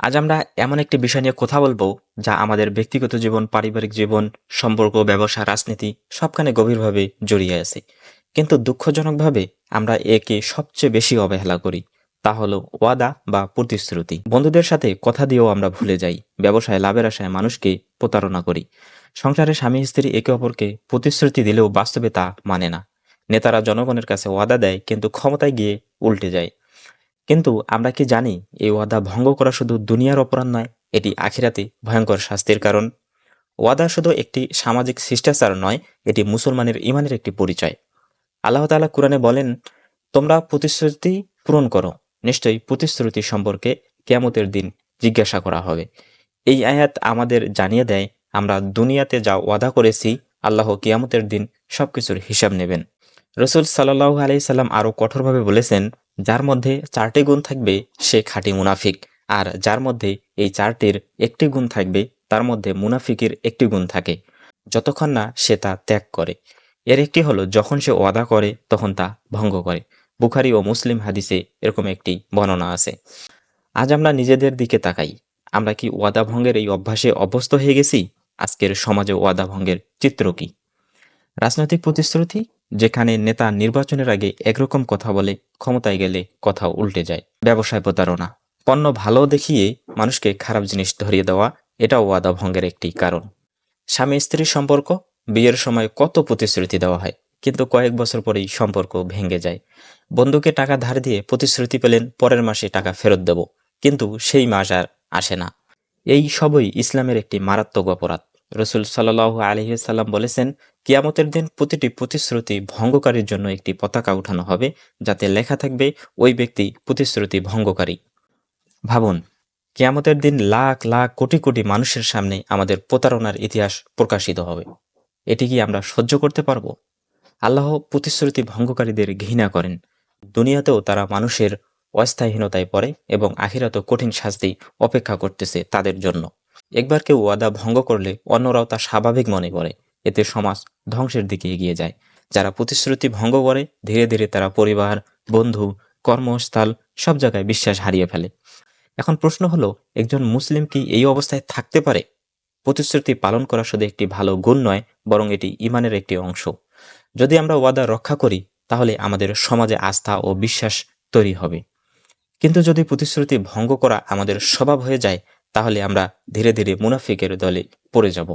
আজ আমরা এমন একটি বিষয় নিয়ে কথা বলব যা আমাদের ব্যক্তিগত জীবন, পারিবারিক জীবন, সম্পর্ক, ব্যবসা, রাজনীতি সবখানে গভীরভাবে জড়িয়ে আছে। কিন্তু দুঃখজনকভাবে আমরা একে সবচেয়ে বেশি অবহেলা করি, তা হলো ওয়াদা বা প্রতিশ্রুতি। বন্ধুদের সাথে কথা দিয়েও আমরা ভুলে যাই, ব্যবসায় লাভের আশায় মানুষকে প্রতারণা করি। সংসারে স্বামী, স্ত্রী একে অপরকে প্রতিশ্রুতি দিলেও বাস্তবে তা মানে না। নেতারা জনগণের কাছে ওয়াদা দেয়, কিন্তু ক্ষমতায় গিয়ে উল্টে যায়। কিন্তু আমরা কি জানি এই ওয়াদা ভঙ্গ করা শুধু দুনিয়ার অপরাধ নয়, এটি আখিরাতে ভয়ঙ্কর শাস্তির কারণ। ওয়াদা শুধু একটি সামাজিক শিষ্টাচার নয়, এটি মুসলমানের ইমানের একটি পরিচয়। আল্লাহ তাআলা কোরআনে বলেন, তোমরা প্রতিশ্রুতি পূরণ করো। নিশ্চয়ই প্রতিশ্রুতি সম্পর্কে কেয়ামতের দিন জিজ্ঞাসা করা হবে। এই আয়াত আমাদের জানিয়ে দেয়, আমরা দুনিয়াতে যা ওয়াদা করেছি, আল্লাহ কিয়ামতের দিন সবকিছুর হিসাব নেবেন। রসুল সাল্লাহ আলাই সাল্লাম আরও কঠোরভাবে বলেছেন যার মধ্যে চারটি গুণ থাকবে সে খাঁটি মুনাফিক, আর যার মধ্যে এই চারটির একটি গুণ থাকবে, তার মধ্যে মুনাফিকের একটি গুণ থাকে। যতক্ষণ না সে তা ত্যাগ করে। এর একটি হলো, যখন সে ওয়াদা করে, তখন তা ভঙ্গ করে। বুখারি ও মুসলিম হাদিসে এরকম একটি বর্ণনা আছে। আজ আমরা নিজেদের দিকে তাকাই। আমরা কি ওয়াদা ভঙ্গের এই অভ্যাসে অভ্যস্ত হয়ে গেছি? আজকের সমাজে ওয়াদা ভঙ্গের চিত্র কি? রাজনৈতিক প্রতিশ্রুতি? যেখানে নেতা নির্বাচনের আগে একরকম কথা বলে, ক্ষমতায় গেলে কথা উল্টে যায়। ব্যবসায় প্রতারণা। পণ্য ভালো দেখিয়ে মানুষকে খারাপ জিনিস ধরিয়ে দেওয়া, এটাও ওয়াদা ভঙ্গের একটি কারণ। স্বামী স্ত্রীর সম্পর্ক, বিয়ের সময় কত প্রতিশ্রুতি দেওয়া হয়, কিন্তু কয়েক বছর পরেই সম্পর্ক ভেঙে যায়। বন্ধুকে টাকা ধার দিয়ে প্রতিশ্রুতি পেলেন, পরের মাসে টাকা ফেরত দেব, কিন্তু সেই মাস আর আসে না। এই সবই ইসলামের একটি মারাত্মক অপরাধ। রসুল সাল্লাহ আলহিসাল্লাম বলেছেন, কিয়ামতের দিন প্রতিটি প্রতিশ্রুতি ভঙ্গকারীর জন্য একটি পতাকা উঠানো হবে, যাতে লেখা থাকবে, ওই ব্যক্তি প্রতিশ্রুতি ভঙ্গকারী। ভাবুন, কিয়ামতের দিন লাখ লাখ কোটি কোটি মানুষের সামনে আমাদের প্রতারণার ইতিহাস প্রকাশিত হবে। এটি কি আমরা সহ্য করতে পারব? আল্লাহ প্রতিশ্রুতি ভঙ্গকারীদের ঘৃণা করেন। দুনিয়াতেও তারা মানুষের অস্থায়ীনতায় পড়ে এবং আখিরাত কঠিন শাস্তি অপেক্ষা করতেছে তাদের জন্য। একবার কেউ ওয়াদা ভঙ্গ করলে অন্যরাও তা স্বাভাবিক মনে করে এতে সমাজ ধ্বংসের দিকে এগিয়ে যায়। যারা প্রতিশ্রুতি ভঙ্গ করে, ধীরে ধীরে তারা পরিবার, বন্ধু, কর্মস্থল, সব জায়গায় বিশ্বাস হারিয়ে ফেলে। এখন প্রশ্ন হলো, একজন মুসলিম কি এই অবস্থায় থাকতে পারে? প্রতিশ্রুতি পালন করা শুধু একটি ভালো গুণ নয়, বরং এটি ইমানের একটি অংশ। যদি আমরা ওয়াদা রক্ষা করি, তাহলে আমাদের সমাজে আস্থা ও বিশ্বাস তৈরি হবে। কিন্তু যদি প্রতিশ্রুতি ভঙ্গ করা আমাদের স্বভাব হয়ে যায় তাহলে আমরা ধীরে ধীরে মুনাফিকের দলে পড়ে যাব।